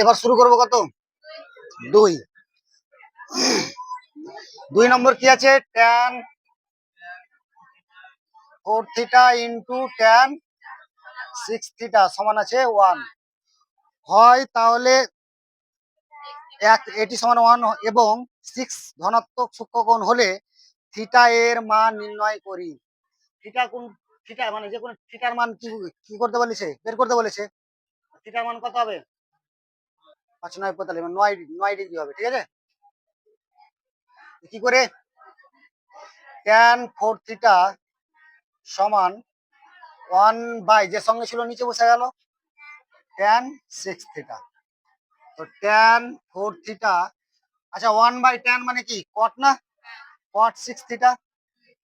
এবার শুরু করব কত? দুই। দুই নম্বর কি আছে? Tan four theta into tan six theta সমান আছে ওয়ান হয় তাহলে এক, এটি সমান ওয়ান এবং সিক্স ধনাত্মক সূক্ষ্মকোণ হলে থিটা এর মান নির্ণয় করি। থিটা কোন থিটা মানে যে কোনো থিটার মান কি কি করতে বলেছে? বের করতে বলেছে। থিটার মান কত হবে? পাঁচ মানে হবে, ঠিক আছে? করে? ফোর থিটা সমান ওয়ান বাই যে সঙ্গে ছিল, নিচে বসে গেল ট্যান সিক্স থিটা তো ট্যান ফোর থিটা আচ্ছা ওয়ান বাই ট্যান মানে কি? কট না? কট সিক্স থিটা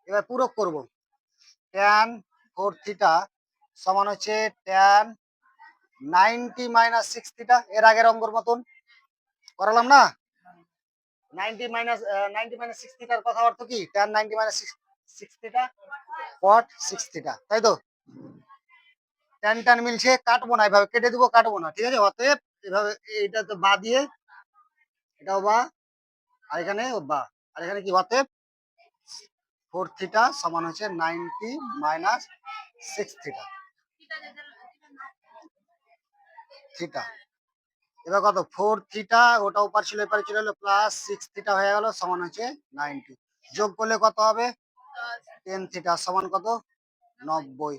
এবার পূরক করব। ট্যান ফোর থিটা সমান হচ্ছে tan ninety minus six theta এর আগের অঙ্গর মতন। করালাম না? Ninety minus ninety minus six থিটার কথা অর্থ কি? Tan ninety minus six theta cot six theta তাই তো? ট্যান ট্যান মিলছে, কাটবো না, এভাবে কেটে দিব, কাটবো না, ঠিক আছে? অতএব এভাবে এটা তো বা দিয়ে, এটাও বা, আর এখানে বা, আর এখানে কি, অতএব ফোর থিটা সমান হচ্ছে ninety minus six theta theta এবার কত? ফোর থিটা ওটা উপর ছিল এপারে ছিল হলো প্লাস সিক্স থিটা হয়ে গেল সমান হচ্ছে নাইনটি যোগ করলে কত হবে? টেন থিটা সমান কত? নব্বই।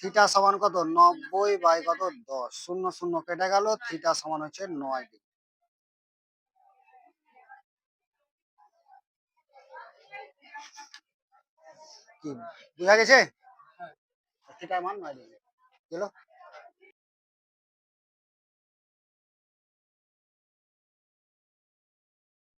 থিটা সমান কত? নব্বই বাই কত? দশ। শূন্য শূন্য কেটে গেল থিটা সমান হচ্ছে নয় ডিগ্রি। কি বোঝা গেছে? থিটার মান নয় ডিগ্রি।